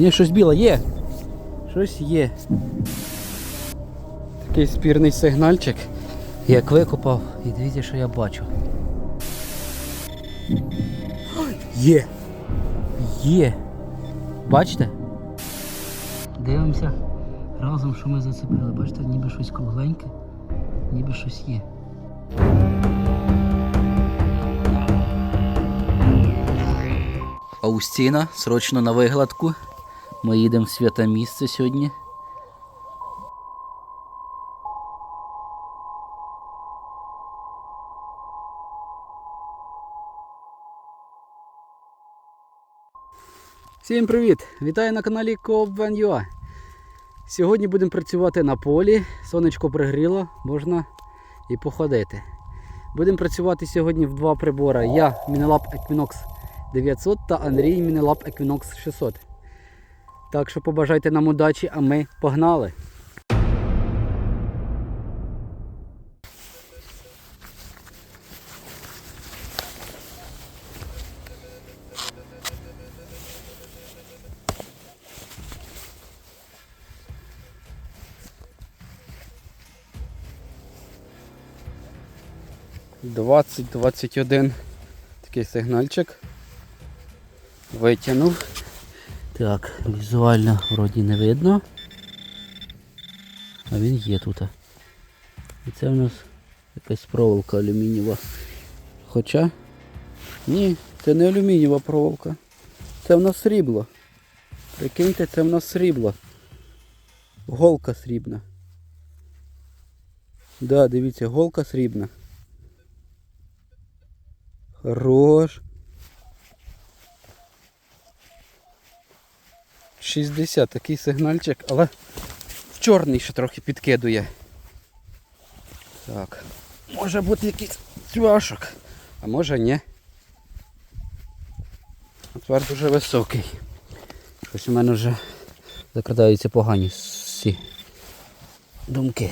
Ні, щось біле є. Щось є. Такий спірний сигнальчик. Як викопав. І дивіться, що я бачу. Є! Є! Бачите? Дивимося разом, що ми зацепили. Бачите, ніби щось кругленьке, ніби щось є. Аустіна, срочно на вигладку. Ми їдемо в святе місце сьогодні. Всім привіт! Вітаю на каналі Coop.ua. Сьогодні будемо працювати на полі. Сонечко пригріло, можна і походити. Будемо працювати сьогодні в два прибори. Я Minelab Equinox 900 та Андрій Minelab Equinox 600. Так що побажайте нам удачі, а ми погнали. Двадцять, двадцять один. Такий сигнальчик. Витягнув. Так, візуально вроді не видно. А він є тут. І це в нас якась проволока алюмінієва. Хоча. Ні, це не алюмінієва проволока. Це в нас срібло. Прикиньте, це в нас срібло. Голка срібна. Да, дивіться, голка срібна. Хорош. 60 такий сигнальчик, але в чорний ще трохи підкидує. Так. Може бути якийсь цвяшок, а може ні. Тепер дуже високий. Щось у мене вже закрадаються погані всі думки.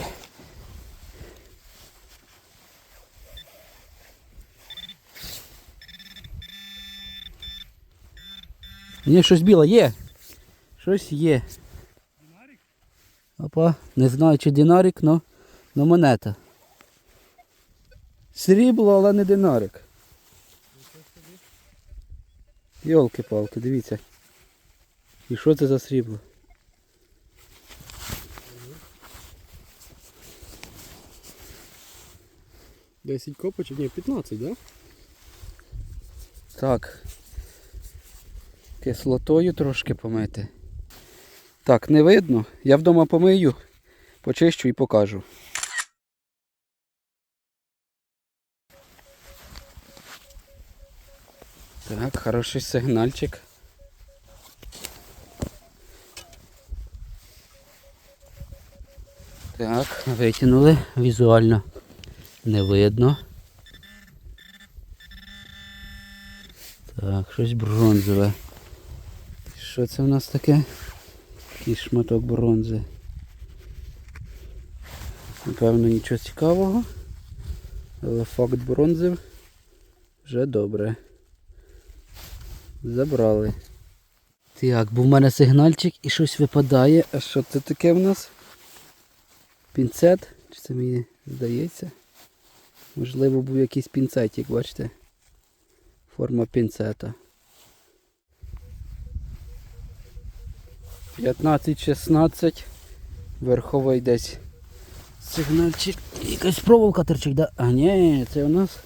Ні, щось біле є. Щось є. Динарик? Опа, не знаю чи динарик, но, но монета. Срібло, але не динарик. Йолки-палки, дивіться. І що це за срібло? Десять копочок, ні, 15, да? Так. Кислотою трошки помити. Так, не видно. Я вдома помию, почищу і покажу. Так, хороший сигнальчик. Так, витягнули візуально. Не видно. Так, щось бронзове. Що це в нас таке? Якийсь шматок бронзи. Напевно нічого цікавого. Але факт бронзи вже добре. Забрали. Так, був в мене сигнальчик і щось випадає. А що це таке в нас? Пінцет? Чи це мені здається? Можливо був якийсь пінцетик, бачите? Форма пінцета. 15-16. Верховий десь сигнальчик. Якась проволока торчить, да? А ні, це у нас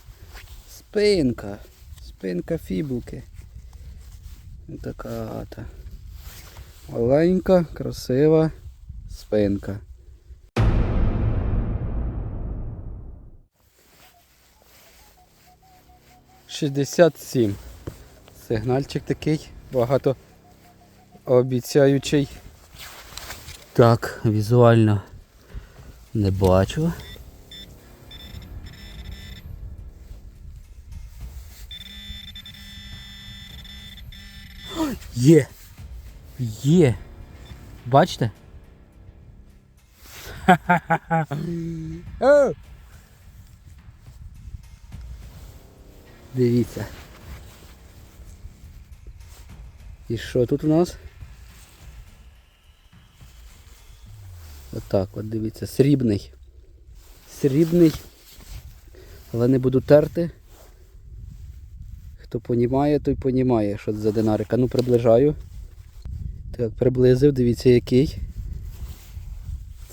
спинка. Спинка фібулки. Така та. Маленька, красива спинка. Шістдесят сім. Сигнальчик такий багато обіцяючий. Так, візуально не бачу. Є! Є! Бачите? Ха-ха-ха! Дивіться. І що тут у нас? Отак, от дивіться, срібний. Срібний. Але не буду терти. Хто понімає, той понімає, що це за динарика. Ну приближаю. Так, приблизив, дивіться який.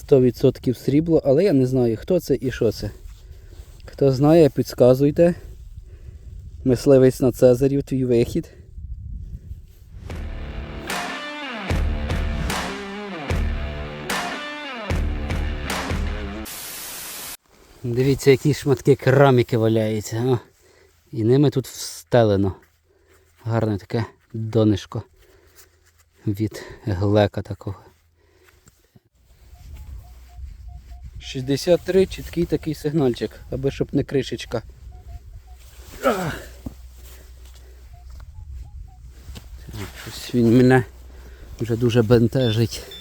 100% срібло, але я не знаю, хто це і що це. Хто знає, підказуйте. Мисливець на Цезарів, твій вихід. Дивіться, які шматки кераміки валяються. А? І ними тут встелено. Гарне таке донишко від глека такого. 63 чіткий такий сигнальчик, аби щоб не кришечка. Щось він мене вже дуже бентежить.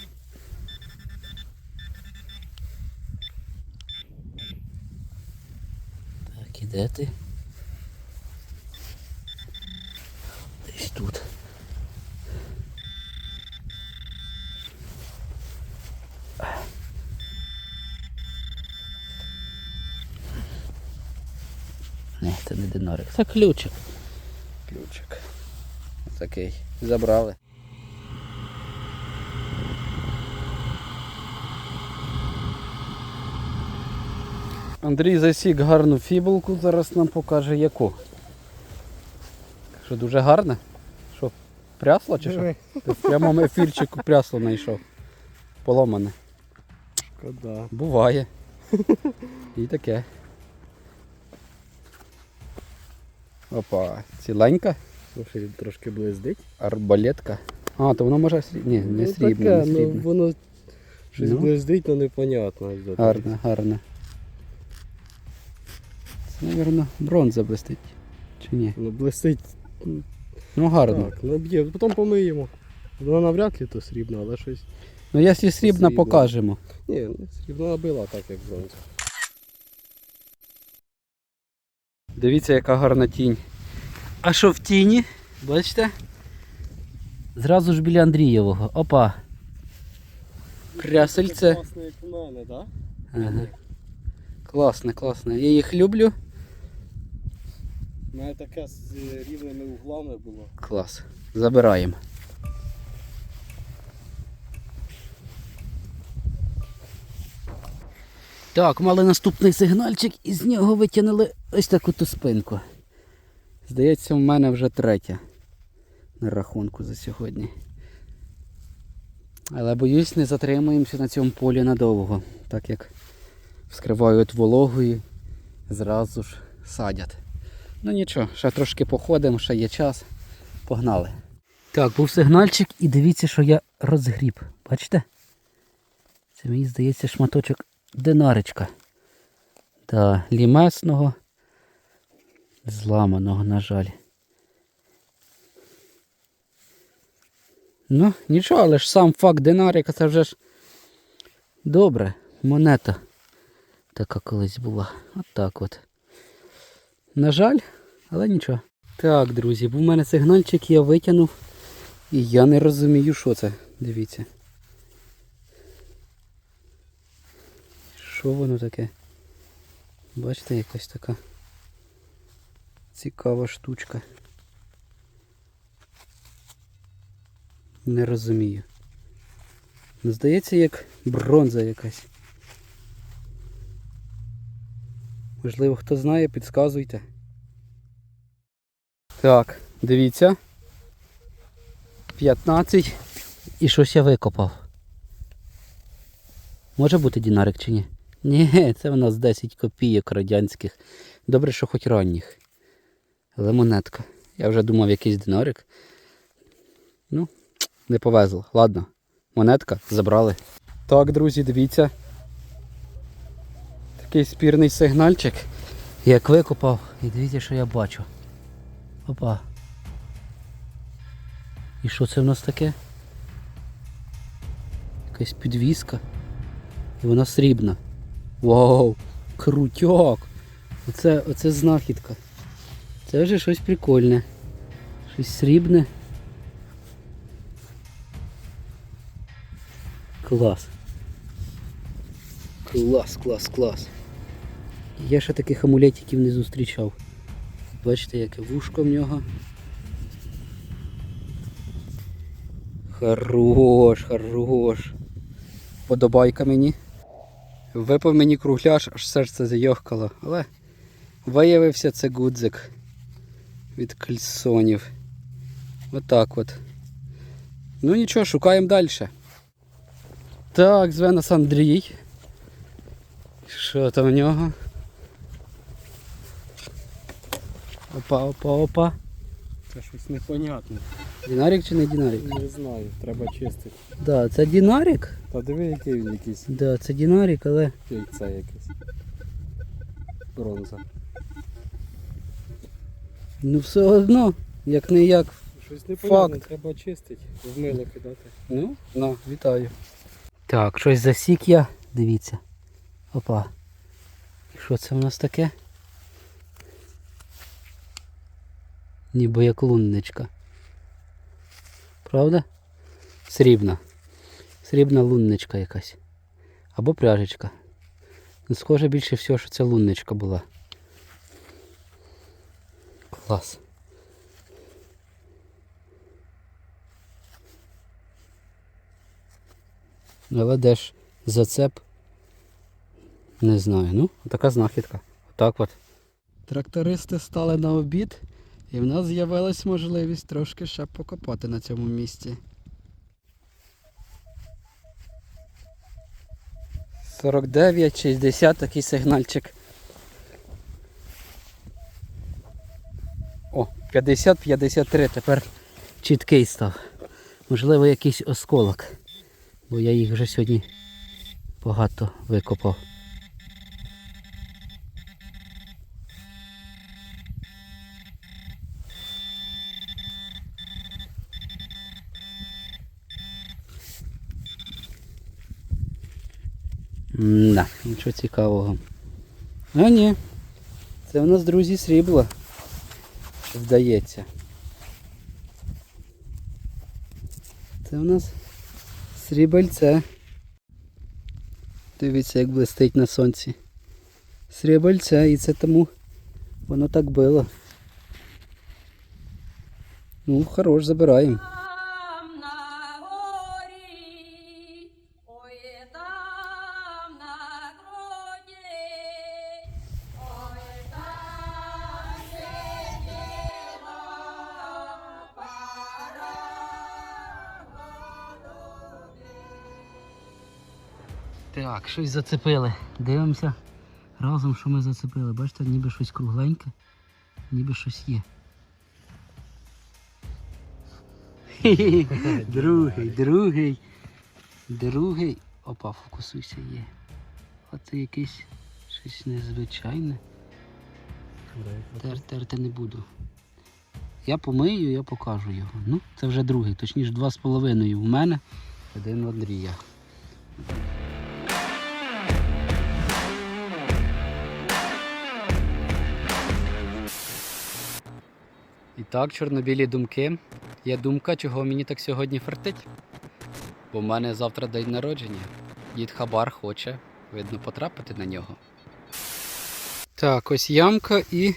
Іде ти? Десь тут. Не, це не динарик. Це ключик. Ключик. Такий. Забрали. Андрій засік гарну фібулку, зараз нам покаже яку. Що дуже гарне? Що, прясло чи що? Ти в прямому ефірчику прясло знайшов. Поломане. Кода. Буває. І таке. Опа, ціленька, Слушай, трошки близдить. арбалетка. А, то воно може сріб... Ні, не ну, срібне, таке, не ну воно щось Ну. близдить, але непонятно. Гарне, гарне. Мабуть, бронза блистить. Чи ні? Ну блистить. Ну гарно. Так, ну б'є. Потім помиємо. Вона навряд ли то срібна, але щось. Ну якщо срібна, Срібна. покажемо. Ні, срібна набила так, як бронза. Дивіться, яка гарна тінь. А що в тіні? Бачите? Зразу ж біля Андрієвого. Опа. Крясельце. Класно, як в мене, так? Ага. Класне, класне. Я їх люблю. Мене таке з рівними углами було. Клас. Забираємо. Так, мали наступний сигнальчик і з нього витягнули ось таку ту спинку. Здається, в мене вже третя на рахунку за сьогодні. Але боюсь, не затримуємося на цьому полі надовго, так як вскривають вологою, зразу ж садять. Ну нічого, ще трошки походимо, ще є час. Погнали. Так, був сигнальчик і дивіться, що я розгріб. Бачите? Це мені здається шматочок динаричка. Та лімесного, зламаного, на жаль. Ну, нічого, але ж сам факт динарика це вже ж добре. Монета така колись була. От так от. На жаль, але нічого. Так, друзі, був у мене сигнальчик, я витягнув. І я не розумію, що це. Дивіться. Що воно таке? Бачите, якась така цікава штучка. Не розумію. Ну, Здається, як бронза якась. Можливо, хто знає, підказуйте. Так, дивіться. 15 і щось я викопав. Може бути дінарик чи ні? Ні, це у нас 10 копійок радянських. Добре, що хоч ранніх. Але монетка. Я вже думав якийсь динарик. Ну, не повезло. Ладно. Монетка забрали. Так, друзі, дивіться. Такий спірний сигнальчик. Як викопав. І дивіться, що я бачу. Опа. І що це в нас таке? Якась підвіска. І вона срібна. Вау! Крутяк! Оце, оце знахідка. Це вже щось прикольне. Щось срібне. Клас. Клас, клас, клас. Я ще таких амулетиків не зустрічав. Бачите, яке вушко в нього. Хорош, хорош. Подобайка мені. Випав мені кругляш, аж серце зайохкало, але виявився це гудзик від кальсонів. Отак от. Ну нічого, шукаємо далі. Так, зве нас Андрій. Що там в нього? Опа, опа, опа. Це щось непонятне. Дінарик чи не дінарик? Не знаю, треба чистити. Да, це дінарик. Та диви, який він якийсь Да, це дінарик, але яйце якесь. Бронза. ну все одно, як не як. Щось непонятне, Факт. треба чистити, в мило кидати. Ну, на, вітаю. Так, щось засік я. Дивіться. Опа. Що це в нас таке? Ніби як лунничка. Правда? Срібна. Срібна лунничка якась. Або пряжечка. Ну, схоже більше всього, що це лунничка була. Клас. Але де ж зацеп? Не знаю. Ну, така знахідка. Отак от. Трактористи стали на обід, і в нас з'явилась можливість трошки ще покопати на цьому місці. 49, 60 такий сигнальчик. О, 50-53 тепер чіткий став. Можливо, якийсь осколок бо я їх вже сьогодні багато викопав. Да, нічого цікавого. А ні. Це у нас, друзі, срібло. Здається. Це у нас Срібальце. Дивіться, як блистить на сонці. Срібальце, і це тому воно так було. Ну, хорош, забираємо. Так, щось зацепили. Дивимося разом, що ми зацепили. Бачите, ніби щось кругленьке, ніби щось є. Другий, другий. Другий. Опа, фокусуйся є. Оце якесь щось незвичайне. Тер, терти не буду. Я помию, я покажу його. Ну, це вже другий, точніше два з половиною в мене, один в Андрія. І так, чорнобілі думки. Є думка, чого мені так сьогодні фартить. Бо в мене завтра день народження. Дід Хабар хоче, видно, потрапити на нього. Так, ось ямка і.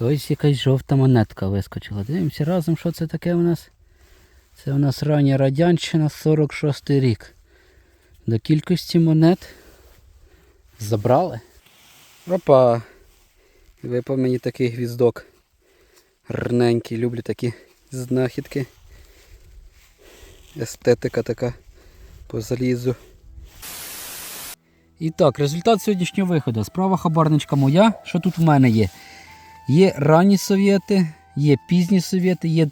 Ось якась жовта монетка вискочила. Дивимося разом, що це таке у нас. Це у нас рання радянщина 46 рік. До кількості монет забрали. Опа! Випав мені такий гвіздок. Гарненький, люблю такі знахідки. Естетика така по залізу. І так, результат сьогоднішнього виходу. Справа хабарничка моя. Що тут в мене є? Є ранні совєти, є пізні совєти, є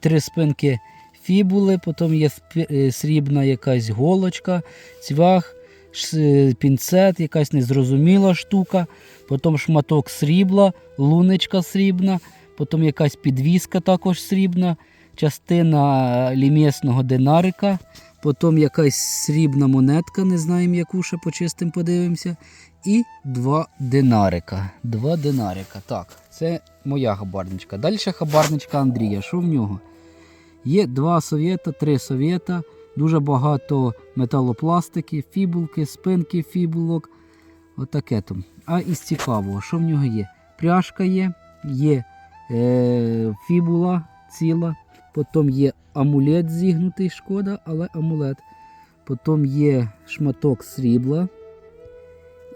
три спинки фібули, потім є е, срібна якась голочка, цвях, е, пінцет, якась незрозуміла штука, потім шматок срібла, лунечка срібна, потім якась підвіска також срібна, частина лімісного динарика, потім якась срібна монетка, не знаємо яку ще почистим подивимося. І два динарика. Два динарика. Так, це моя хабарничка. Далі хабарничка Андрія. Що в нього? Є два совєта, три совєта, дуже багато металопластики, фібулки, спинки фібулок. Отаке там. А із цікавого, що в нього є? Пряжка є, є е, фібула ціла, потім є амулет зігнутий, шкода, але амулет. Потім є шматок срібла.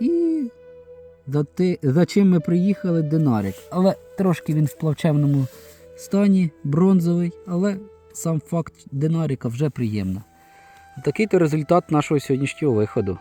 І за, те, за чим ми приїхали динарик. Але трошки він в плавчевному стані, бронзовий, але сам факт динарика вже приємно. Такий то результат нашого сьогоднішнього виходу.